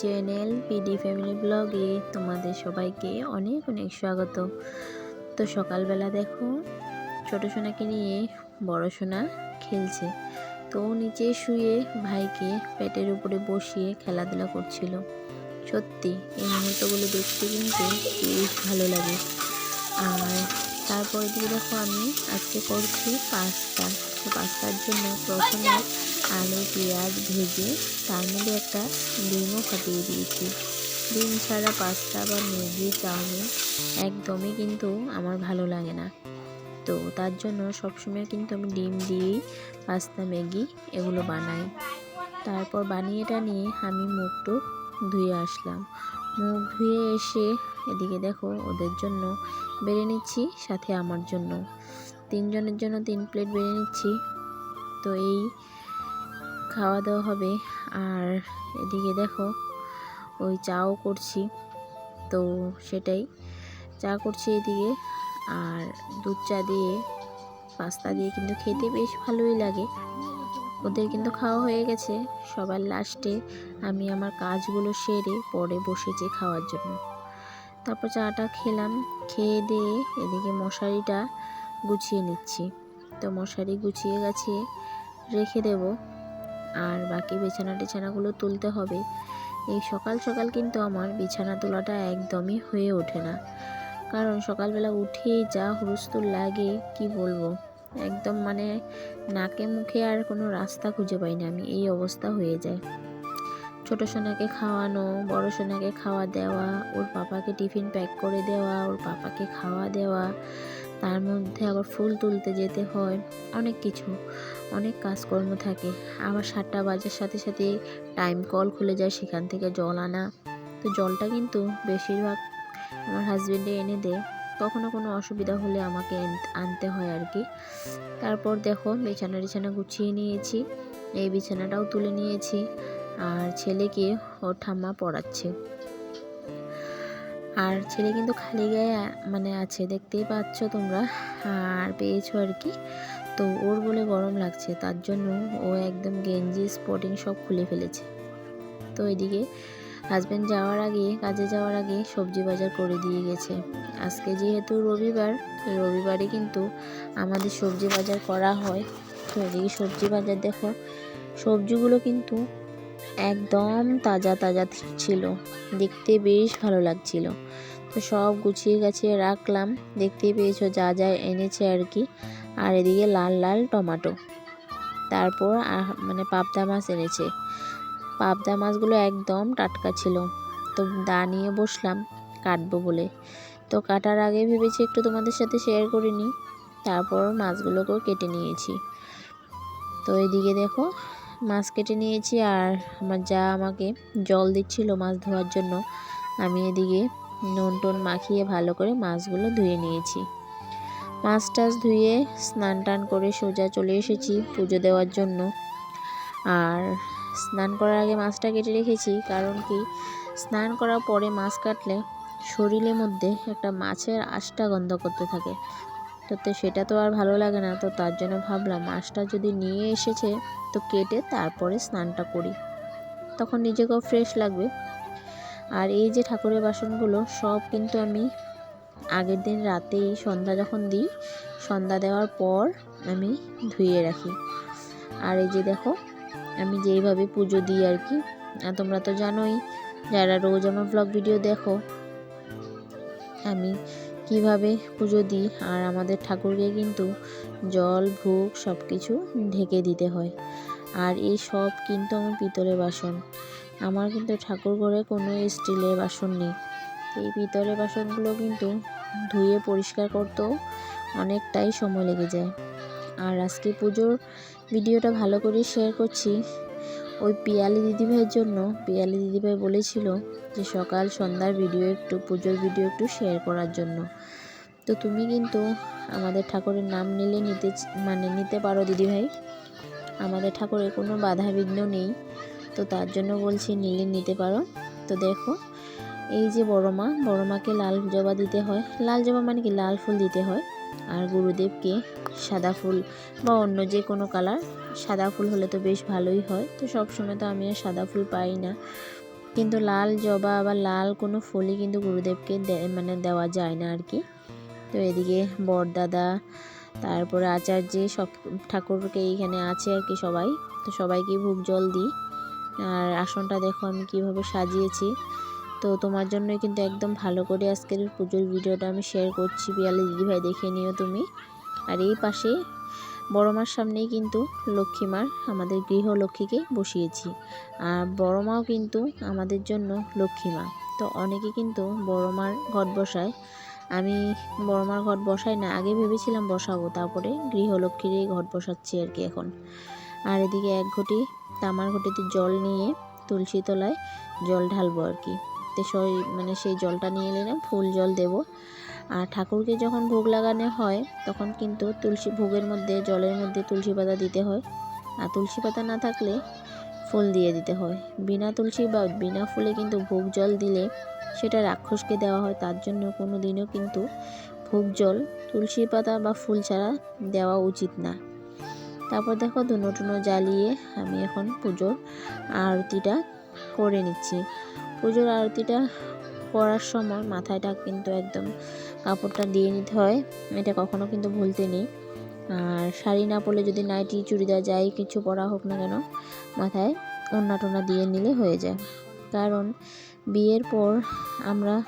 Channel PD family ব্লগে তোমাদের সবাইকে অনেক অনেক স্বাগত। তো সকালবেলা দেখো, ছোটো সোনাকে নিয়ে বড় সোনা খেলছে। তো নিচে শুয়ে ভাইকে পেটের উপরে বসিয়ে খেলাধুলা করছিল। সত্যি, এই মুহূর্তগুলো দেখতে কিন্তু বেশ ভালো লাগে। আর তারপরে দিকে দেখো আমি আজকে করছি পাস্তা। তো পাস্তার জন্য প্রথমে আলু, পেঁয়াজ ভেজে তার মধ্যে একটা ডিমও ফাটিয়ে দিয়েছি। ডিম ছাড়া পাস্তা বা ম্যাগি, চাউমিন একদমই কিন্তু আমার ভালো লাগে না। তো তার জন্য সবসময় কিন্তু আমি ডিম দিয়েই পাস্তা, ম্যাগি এগুলো বানাই। তারপর বানিয়ে টানিয়ে আমি মুখটু ধুয়ে আসলাম। মুখ ধুয়ে এসে এদিকে দেখো, ওদের জন্য বেড়ে নিচ্ছি, সাথে আমার জন্য। তিনজনের জন্য তিন প্লেট বেড়ে নিচ্ছি। তো এই খাওয়া দাওয়া হবে। আর এদিকে দেখো, ওই চাও করছি। তো সেটাই, চা করছি এদিকে। আর দুধ চা দিয়ে পাস্তা দিয়ে কিন্তু খেতে বেশ ভালোই লাগে। ওদের কিন্তু খাওয়া হয়ে গেছে সবার লাস্টে। আমি আমার কাজগুলো সেরে পরে বসেছি খাওয়ার জন্য। তারপর চাটা খেলাম, খেয়ে দিয়ে এদিকে মশারিটা গুছিয়ে নিচ্ছি। তো মশারি গুছিয়ে গেছে রেখে দেব। বাকি বিছানা টিছানাগুলো তুলতে হবে। এই সকাল সকাল কিন্তু আমার বিছানা তোলাটা একদমই হয়ে ওঠে না। কারণ সকালবেলা উঠেই যা হুলস্থুল লাগে, কি বলব? একদম মানে নাকে মুখে আর কোনো রাস্তা খুঁজে পাই না আমি, এই অবস্থা হয়ে যায়। ছোটো সোনাকে খাওয়ানো, বড় সোনাকে খাওয়া দেওয়া, ওর পাপাকে টিফিন প্যাক করে দেওয়া, ওর পাপাকে খাওয়া দেওয়া তার মধ্যে আবার ফুল তুলতে যেতে হয়, অনেক কিছু, অনেক কাজকর্ম থাকে। আবার সাতটা বাজার সাথে সাথে টাইম কল খুলে যায়, সেখান থেকে জল আনা। তো জলটা কিন্তু বেশিরভাগ আমার হাজব্যান্ডে এনে দেয়। কখনো কোনো অসুবিধা হলে আমাকে আনতে হয় আর কি। তারপর দেখো, বিছানা টিছানা গুছিয়ে নিয়েছি। এই বিছানাটাও তুলে নিয়েছি। আর ছেলেকে ওর ঠাম্মা পড়াচ্ছে। আর ছেলে কিন্তু খালি গায়ে মানে আছে, দেখতেই পাচ্ছ তোমরা। আর পেয়েছ আর কি। তো ওর বলে গরম লাগছে, তার জন্য ও একদম গেঞ্জি স্পটিং সব খুলে ফেলেছে। তো এদিকে হাজব্যান্ড যাওয়ার আগে, কাজে যাওয়ার আগে সবজি বাজার করে দিয়ে গেছে। আজকে যেহেতু রবিবার রবিবারে কিন্তু আমাদের সবজি বাজার করা হয়। তো এদিকে সবজি বাজার দেখো, সবজিগুলো কিন্তু একদম তাজা তাজা ছিল। দেখতে বেশ ভালো লাগছিল। তো সব গুছিয়ে গাছিয়ে রাখলাম। দেখতে পেয়েছ যা যা এনেছে আর কি। আর এদিকে লাল লাল টমাটো। তারপর মানে পাবদা মাছ এনেছে। পাবদা মাছগুলো একদম টাটকা ছিল। তো দা নিয়ে বসলাম কাটবো বলে। তো কাটার আগে ভেবেছি একটু তোমাদের সাথে শেয়ার করে নিই তারপর মাছগুলোকেও কেটে নিয়েছি। তো এদিকে দেখো মাছ কেটে নিয়েছি আর আমার যা আমাকে জল দিচ্ছিল মাছ ধোয়ার জন্য, আমি এদিকে নুন টুন মাখিয়ে ভালো করে মাছগুলো ধুয়ে নিয়েছি। মাছ টাছ ধুয়ে স্নান টান করে সোজা চলে এসেছি পুজো দেওয়ার জন্য। আর স্নান করার আগে মাছটা কেটে রেখেছি, কারণ কি স্নান করার পরে মাছ কাটলে শরীরের মধ্যে একটা মাছের আশটা গন্ধ করতে থাকে। তো তো সেটা তো আর ভালো লাগে না। তো তার জন্য ভাবলাম মাছটা যদি নিয়ে এসেছে তো কেটে তারপরে স্নানটা করি। তখন নিজেকেও ফ্রেশ লাগবে। আর এই যে ঠাকুরের বাসনগুলো সব কিন্তু আমি আগের দিন রাতেই সন্ধ্যা যখন দিই, সন্ধ্যা দেওয়ার পর আমি ধুয়ে রাখি। আর এই যে দেখো, আমি যেইভাবে পুজো দিই আর কি, আর তোমরা তো জানোই, যারা রোজ আমার ব্লগ ভিডিও দেখো, আমি কীভাবে পুজো দিই আর আমাদের ঠাকুরকে কিন্তু জল, ভোগ সব কিছু ঢেকে দিতে হয়। আর এই সব কিন্তু আমার পিতলের বাসন। আমার কিন্তু ঠাকুর ঘরে কোনো স্টিলের বাসন নেই। এই পিতলের বাসনগুলো কিন্তু ধুয়ে পরিষ্কার করতেও অনেকটাই সময় লেগে যায়। আর আজকে পুজোর ভিডিওটা ভালো করে শেয়ার করছি। ওই পিয়ালি দিদিভাইয়ের জন্য পিয়ালি দিদিভাই বলেছিল যে সকাল সন্ধ্যার ভিডিও একটু, পুজোর ভিডিও একটু শেয়ার করার জন্য। তো তুমি কিন্তু আমাদের ঠাকুরের নাম নিলে নিতে মানে নিতে পারো দিদিভাই। আমাদের ঠাকুরের কোনো বাধা বিঘ্ন নেই। তো তার জন্য বলছি নিলে নিতে পারো। তো দেখো, এই যে বড় মা, বড় মাকে লাল জবা দিতে হয়। লাল জবা মানে কি? লাল ফুল দিতে হয়। আর গুরুদেবকে সাদা ফুল বা অন্য যে কোনো কালার, সাদা ফুল হলে তো বেশ ভালোই হয়। তো সবসময় তো আমি আর সাদা ফুল পাই না। কিন্তু লাল জবা বা লাল কোনো ফুলই কিন্তু গুরুদেবকে মানে দেওয়া যায় না আর কি। তো এদিকে বরদাদা, তারপরে আচার্য সব ঠাকুরকে এইখানে আছে আর কি সবাই। তো সবাইকে ভোগ জল দিই। আর আসনটা দেখো আমি কীভাবে সাজিয়েছি। তো তোমার জন্যই কিন্তু একদম ভালো করে আজকের পুজোর ভিডিওটা আমি শেয়ার করছি। পিয়ালি দিদিভাই দেখে নিও তুমি। আর এই পাশে বড় মার সামনেই কিন্তু লক্ষ্মী মার আমাদের গৃহলক্ষ্মীকে বসিয়েছি। আর বড় মাও কিন্তু আমাদের জন্য লক্ষ্মী মা। তো অনেকে কিন্তু বড় মার ঘট বসায়। আমি বড় মার ঘট বসাই না, আগে ভেবেছিলাম বসাবো, তারপরে গৃহলক্ষ্মীরই ঘট বসাচ্ছি আর কি এখন। আর এদিকে এক ঘটি তামার ঘটিতে জল নিয়ে তুলসী তলায় জল ঢালবো আর কি। তো সেই মানে সেই জলটা নিয়ে নিলাম ফুল জল দেব। আর ঠাকুরকে যখন ভোগ লাগানো হয়, তখন কিন্তু তুলসী, ভোগের মধ্যে, জলের মধ্যে তুলসী পাতা দিতে হয়। আর তুলসী পাতা না থাকলে ফুল দিয়ে দিতে হয়। বিনা তুলসী বা বিনা ফুলে কিন্তু ভোগ জল দিলে সেটা রাক্ষসকে দেওয়া হয়। তার জন্য কোনো দিনও কিন্তু ভোগ জল, তুলসী পাতা বা ফুল ছাড়া দেওয়া উচিত না। তারপর দেখো ধুনো টুনো জ্বালিয়ে আমি এখন পুজোর আরতিটা করে নিচ্ছি। পুজোর আরতিটা করার সময় মাথায়টা কিন্তু একদম কাপড়টা দিয়ে নিতে হয়। এটা কখনো কিন্তু ভুলতে নেই। আর শাড়ি না পরলে যদি নাইটি, চুড়িদার যাই কিছু পরা হোক না কেন, মাথায় ওড়না টোনা দিয়ে নিলে হয়ে যায়। কারণ বিয়ের পর আমরা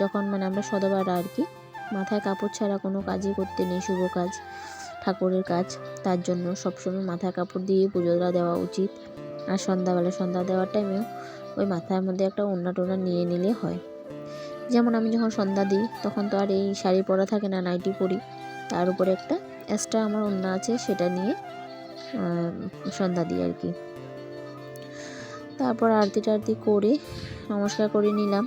যখন মানে আমরা সদবার আর কি, মাথায় কাপড় ছাড়া কোনো কাজই করতে নেই, শুভ কাজ, ঠাকুরের কাজ। তার জন্য সবসময় মাথায় কাপড় দিয়ে পুজোটা দেওয়া উচিত। আর সন্ধ্যাবেলা সন্ধ্যা দেওয়ার টাইমেও ওই মাথার মধ্যে একটা ওড়না টোনা নিয়ে নিলে হয়। যেমন আমি যখন সন্ধ্যা দিই, তখন তো আর এই শাড়ি পরা থাকে না, নাইটি পরি। তার উপরে একটা এক্সট্রা আমার ওড়না আছে, সেটা নিয়ে সন্ধ্যা দিই আর কি। তারপর আরতি টারতি করে নমস্কার করে নিলাম।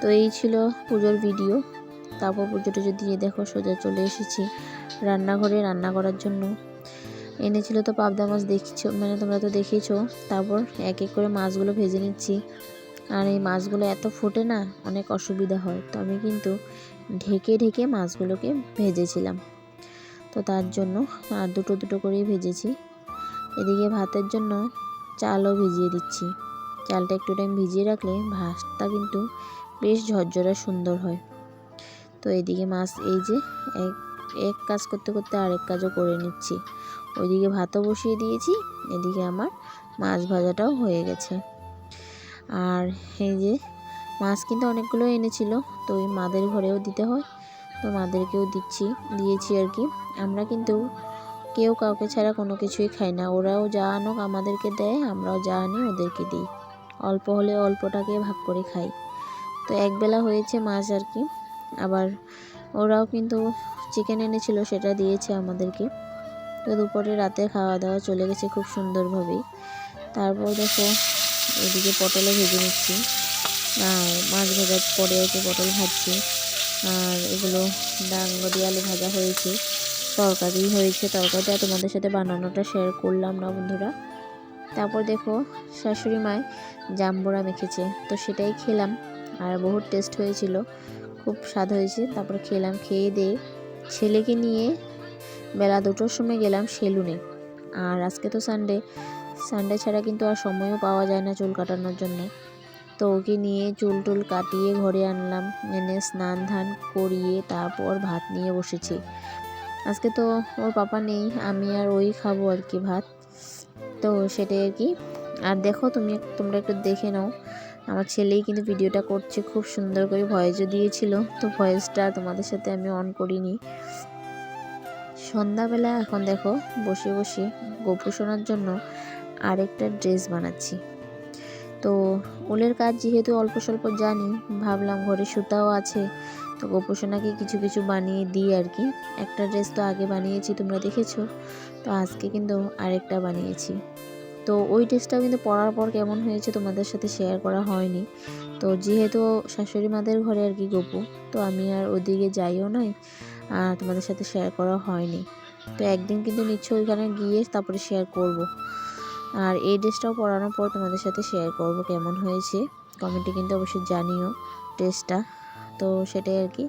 তো এই ছিল পুজোর ভিডিও তারপর পুজোটা যদি দিয়ে দেখো, সোজা চলে এসেছি রান্নাঘরে। রান্না করার জন্য এনেছিল তো পাবদা মাছ দেখছ মানে তোমরা তো দেখেছ তারপর এক এক করে মাছগুলো ভেজে নিচ্ছি। আর এই মাছগুলো এত ফোটে না, অনেক অসুবিধা হয়। তো আমি কিন্তু ঢেকে ঢেকে মাছগুলোকে ভেজেছিলাম। তো তার জন্য আর দুটো দুটো করেই ভেজেছি। এদিকে ভাতের জন্য চালও ভিজিয়ে দিচ্ছি। চালটা একটু টাইম ভিজিয়ে রাখলে ভাতটা কিন্তু বেশ ঝরঝরা সুন্দর হয়। তো এদিকে মাছ এই যে, এক এক কাজ করতে করতে আরেক কাজও করে নিচ্ছি। ওইদিকে ভাতও বসিয়ে দিয়েছি, এদিকে আমার মাছ ভাজাটাও হয়ে গেছে। আর এই যে মাছ কিন্তু অনেকগুলো এনেছিল, তো ওই মাদের ঘরেও দিতে হয়, তো মাদেরকেও দিচ্ছি, দিয়েছি আর কি। আমরা কিন্তু কেউ কাউকে ছাড়া কোনো কিছুই খাই না, ওরাও যা আনুক আমাদেরকে দেয়, আমরাও যা আনি ওদেরকে দিই। অল্প হলে অল্পটাকে ভাগ করে খাই। তো একবেলা হয়েছে মাছ আর কি, আবার ওরাও কিন্তু চিকেন এনেছিল, সেটা দিয়েছে আমাদেরকে। তো দুপুরে রাতে খাওয়া দাওয়া চলে গেছে খুব সুন্দরভাবেই। তারপর দেখো, এদিকে পটলও ভেজে নিচ্ছি। আর মাছ ভাজার পরে আর পটল ভাজছি। আর এগুলো ডাঙ্গরি আলু ভাজা হয়েছে, তরকারি হয়েছে। তরকারিটা তোমাদের সাথে বানানোটা শেয়ার করলাম না বন্ধুরা। তারপর দেখো, শাশুড়ি মায় জাম্বুরা মেখেছে। তো সেটাই খেলাম। আর বহুত টেস্ট হয়েছিল। খুব স্বাদ হয়েছে। তারপর খেলাম, খেয়ে দিয়ে ছেলেকে নিয়ে বেলা দুটোর সময় গেলাম সেলুনে। আর আজকে তো সানডে সানডে ছাড়া কিন্তু আর সময়ও পাওয়া যায় না চুল কাটানোর জন্য। তো ওকে নিয়ে চুল টুল কাটিয়ে ঘরে আনলাম, এনে স্নান ধান করিয়ে তারপর ভাত নিয়ে বসেছি। আজকে তো ওর পাপা নেই, আমি আর ওই খাব আর কি ভাত। তো সেটাই আর কি। আর দেখো তুমি, তোমরা একটু দেখে নাও। আমার ছেলেই কিন্তু ভিডিওটা করছে, খুব সুন্দর করে ভয়েসও দিয়েছিল। তো ভয়েসটা তোমাদের সাথে আমি অন করিনি। সন্ধ্যাবেলা এখন দেখো বসে বসে গপু শোনার জন্য আরেকটা ড্রেস বানাচ্ছি। তো উলের কাজ যেহেতু অল্প স্বল্প জানি, ভাবলাম ঘরে সুতাও আছে, তো গোপোষণাকে কিছু কিছু বানিয়ে দিই আর কি। একটা ড্রেস তো আগে বানিয়েছি, তোমরা দেখেছ, তো আজকে কিন্তু আরেকটা বানিয়েছি। তো ওই ড্রেসটাও কিন্তু পরার পর কেমন হয়েছে তোমাদের সাথে শেয়ার করা হয়নি। তো যেহেতু শাশুড়ি মাদের ঘরে আর কি গপু তো আমি আর ওদিকে যাইও আর তোমাদের সাথে শেয়ার করা হয়নি। তো একদিন কিন্তু নিশ্চয় ওইখানে গিয়ে তারপরে শেয়ার করব। আর এই ড্রেসটাও পরানোর পর তোমাদের সাথে শেয়ার করব কেমন হয়েছে। কমেন্টে কিন্তু অবশ্যই জানিও ড্রেসটা তো সেটাই আর কি।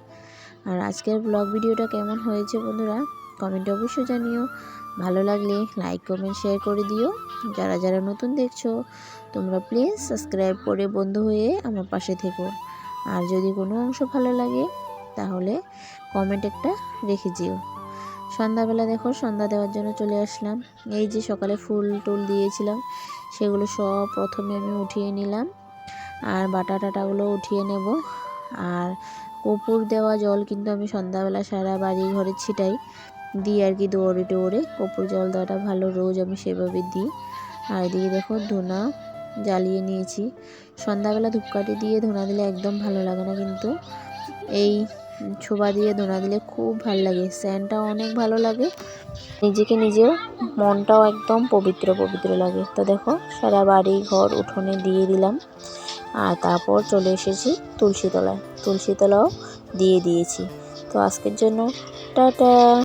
আর আজকের ব্লগ ভিডিওটা কেমন হয়েছে বন্ধুরা কমেন্টে অবশ্যই জানিও। ভালো লাগলে লাইক কমেন্ট শেয়ার করে দিও। যারা যারা নতুন দেখছ, তোমরা প্লিজ সাবস্ক্রাইব করে বন্ধু হয়ে আমার পাশে থেকো। আর যদি কোনো অংশ ভালো লাগে তাহলে কমেন্ট একটা রেখে যেও সন্ধ্যাবেলা দেখো, সন্ধ্যা দেওয়ার জন্য চলে আসলাম। এই যে সকালে ফুল টুল দিয়েছিলাম, সেগুলো সব প্রথমে আমি উঠিয়ে নিলাম। আর বাটা টাটাগুলো উঠিয়ে নেব। আর কপুর দেওয়া জল কিন্তু আমি সন্ধ্যাবেলা সারা বাড়ি ঘরে ছিটাই। দিই আর কি দৌড়ে দৌড়ে কপুর জল দেওয়াটা ভালো, রোজ আমি সেভাবে দিই। আর এদিকে দেখো ধুনা জ্বালিয়ে নিয়েছি। সন্ধ্যাবেলা ধূপকাঠি দিয়ে ধুনা দিলে একদম ভালো লাগে না কিন্তু। এই ছোবা দিয়ে ধোনা দিলে খুব ভালো লাগে। স্যানটাও অনেক ভালো লাগে। নিজেকে নিজেও মনটাও একদম পবিত্র পবিত্র লাগে। তো দেখো, সারা বাড়ি, ঘর, উঠোনে দিয়ে দিলাম। আর তারপর চলে এসেছি তুলসীতলায় তুলসীতলাও দিয়ে দিয়েছি। তো আজকের জন্য, টাটা!